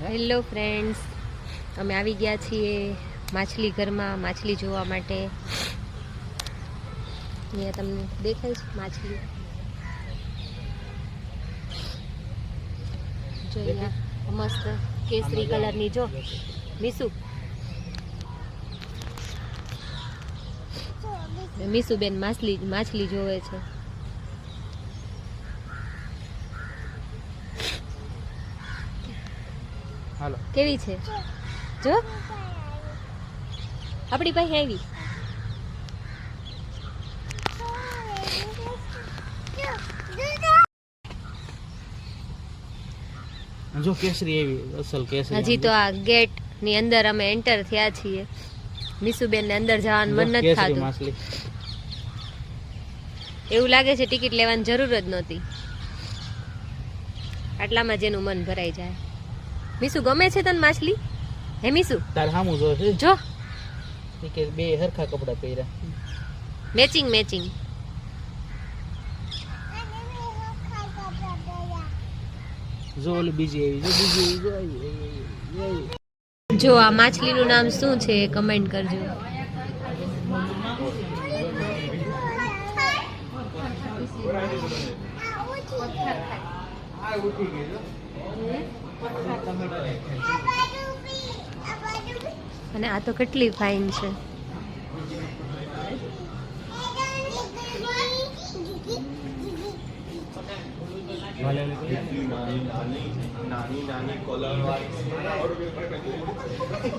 Hello friends, અમે આવી ગયા છીએ માછલી ઘરમાં, માછલી જોવા માટે. અહીંયા તમને દેખાય છે માછલી જો અહીંયા મસ્ત કેસરી કલરની જો, મીસુ. મીસુબેન માછલી માછલી જોવે છે. હાલો. કેવી છે? જો. આપણી પાસે આવી. જો કેસરી એવી અસલ કેસરી હજી તો આ ગેટની અંદર અમે એન્ટર થયા છીએ. મીસુબેન ને અંદર જવાનું મન નથી થતું. એવું લાગે છે ટિકિટ લેવાની જરૂર જ નહોતી. આટલામાં જેનું મન ભરાઈ જાય. મીસુ ગમે છે તને માછલી? હે મીસુ? તાર હામું જો છે. જો. કે બે હરખા કપડા પહેર્યા. મેચિંગ મેચિંગ જો ઓલી બીજી એવી જો બીજી આવી જો આવી, આવી, આવી, આવી. જો આ માછલીનું નામ શું છે એ કમેન્ટ કરજો. અને આ તો કેટલી ફાઇન છે.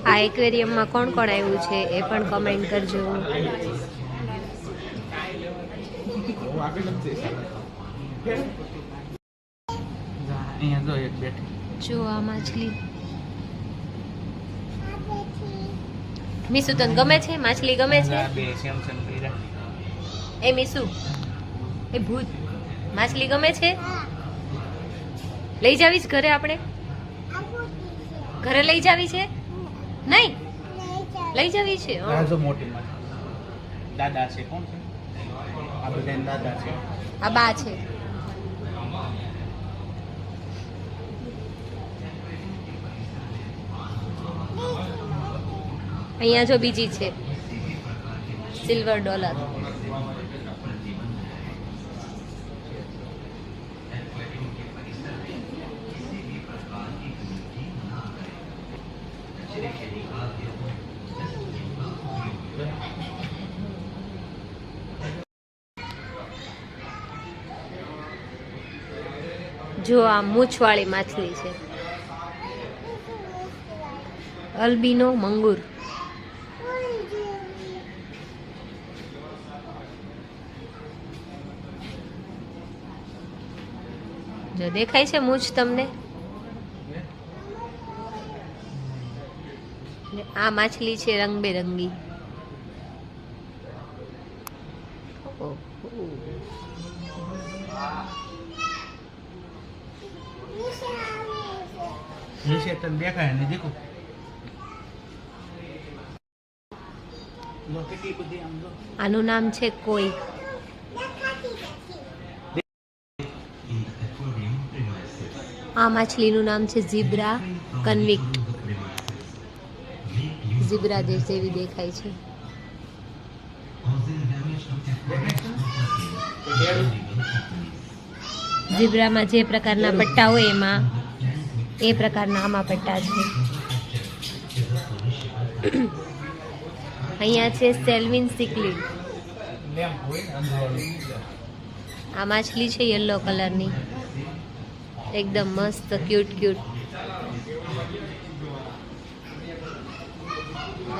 આ એક્વેરિયમમાં કોણ કોણ આવ્યું છે એ પણ કમેન્ટ કરજો. જા, અહીંયા જો એક બેઠી. જો આ માછલી મીસુ તને ગમે છે? માછલી ગમે છે? બે એ મીસુ. એ ભૂત. માછલી ગમે છે? લઈ જાવીશ ઘરે આપણે? ઘરે લઈ જાવી છે? નહીં? લઈ જાવી છે? હં. જો મોટી માછલી. દાદા છે કોણ છે? આ બધા દાદા છે. આ બા છે. અહીંયા જો બીજી છે. સિલ્વર ડોલર જો આ મૂછવાળી માછલી છે. અલ્બીનો મંગુર. જો દેખાય છે મૂછ તમને? આ માછલી છે રંગબેરંગી. નીચે તને દેખાય ને દેખો. આનું નામ છે કોઈ. આ માછલીનું નામ છે ઝીબ્રા કન્વિક્ટ. ઝીબ્રા જે જેવી દેખાય છે. ઝીબ્રામાં જે પ્રકારના પટ્ટા હોય એમાં, એ પ્રકારના આમાં પટ્ટા છે. અહીંયા છે સેલ્વિન અંધારું આ માછલી છે યલો કલરની. એકદમ મસ્ત ક્યુટ ક્યુટ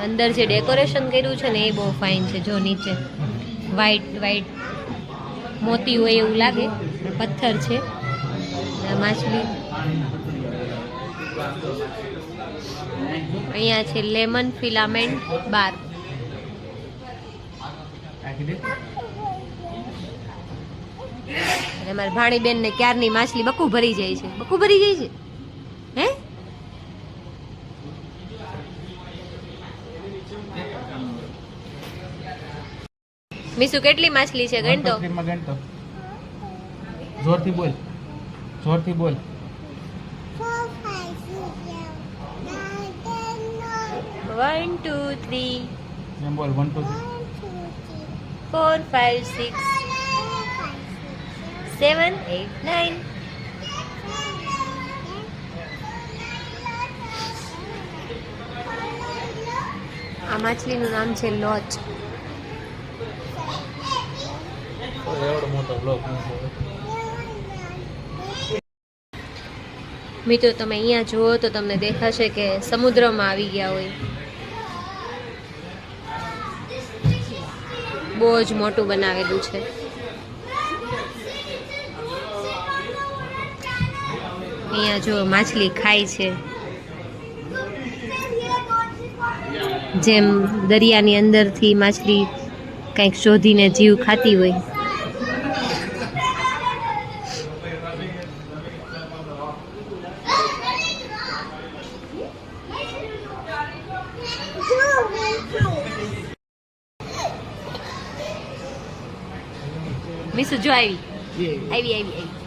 અંદર જે ડેકોરેશન કર્યું છે ને એ બહુ ફાઇન છે, જો નીચે. વ્હાઈટ વ્હાઈટ મોતી હોય એવું લાગે પથ્થર છે. માછલી. અહીંયા છે લેમન ફિલામેન્ટ બાર અને મારી ભાણીબેન ને ક્યારની માછલી બકુ ભરી જાય છે? બકુ ભરી જાય છે? હે? મીસુ કેટલી માછલી છે? ગણતો? ગણતો. જોરથી બોલ. જોરથી બોલ. One two three. બોલ one two four five six. Seven eight nine આ માછલીનું નામ છે લોચ. મિત્રો, તમે અહીંયા જુઓ તો તમને દેખાશે કે સમુદ્રમાં આવી ગયા હોય. બહુ જ મોટું બનાવેલું છે. અહીંયા જો માછલી ખાય છે. જેમ દરિયાની અંદરથી માછલી કંઈક શોધીને જીવ ખાતી હોય. મીસુ જો આવી. આવી આવી આવી.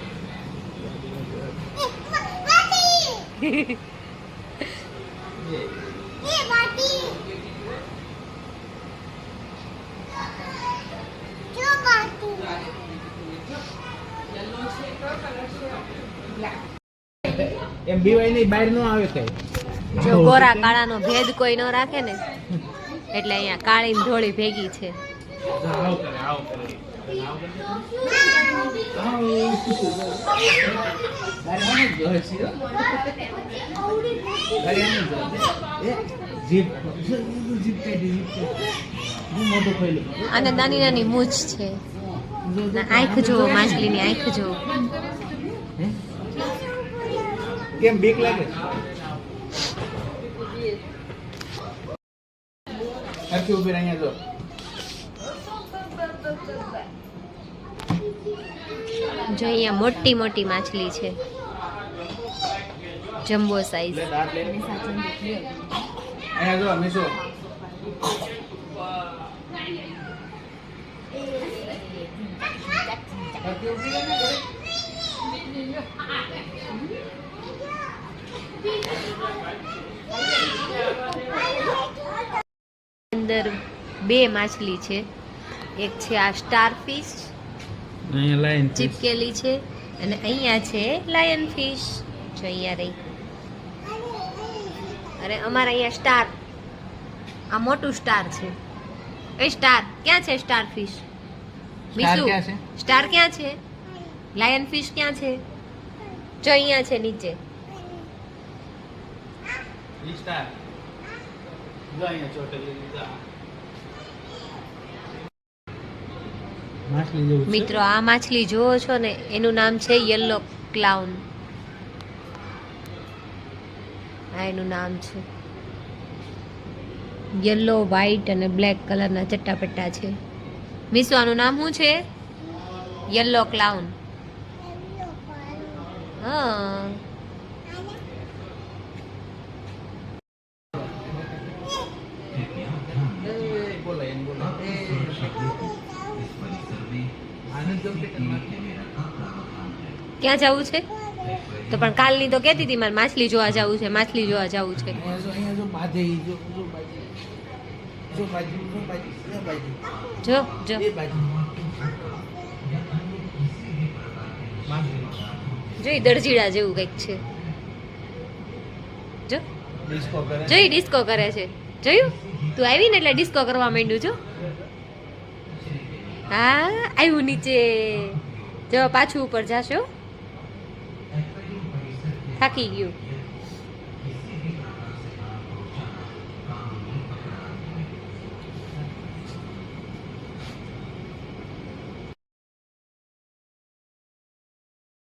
એમ બીવાય બહાર નો આવે કઈ. જો ગોરા કાળાનો ભેદ કોઈ ન રાખે ને એટલે અહીંયા કાળી ધોળી ભેગી છે. આવ અને નાની નાની મૂછ છે. આંખ જો માછલીની આંખ જો કેમ બીક લાગે? ઊભી અહીંયા જો. જો અહીંયા મોટી મોટી માછલી છે. Jumbo size. અંદર બે માછલી છે. એક છે આ સ્ટાર ફિશ અહીંયા લાયન ચીપકેલી છે અને અહીંયા છે લાયન ફિશ જો અહીંયા રહી. અરે અમારા અહીંયા સ્ટાર આ મોટું સ્ટાર છે. એ સ્ટાર ક્યાં છે સ્ટાર ફિશ બીજું સ્ટાર ક્યાં છે? લાયન ફિશ ક્યાં છે? જો અહીંયા છે નીચે. સ્ટાર જો અહીંયા ચોટેલી લીધા માછલી જેવું છે મિત્રો, આ માછલી જુઓ છો ને, એનું નામ છે યલો ક્લાઉન. આ એનું નામ છે. યલો વ્હાઈટ અને બ્લેક કલરના ચટ્ટાપટ્ટા છે. મીસુ આનું નામ શું છે? Yellow clown. હા. ક્યાં જવું છે? તો પણ કાલની તો કહેતી હતી મારે માછલી જોવા જવું છે માછલી જોવા જવું છે. જો જો જોઈ દરજીડા જેવું કંઈક છે. જો. જોઈ ડિસ્કો કરે છે. જોયું? તું આવી ને એટલે ડિસ્કો કરવા માંડ્યું છો હા આવ્યું નીચે. જો પાછું ઉપર જાશો. થાકી ગયું.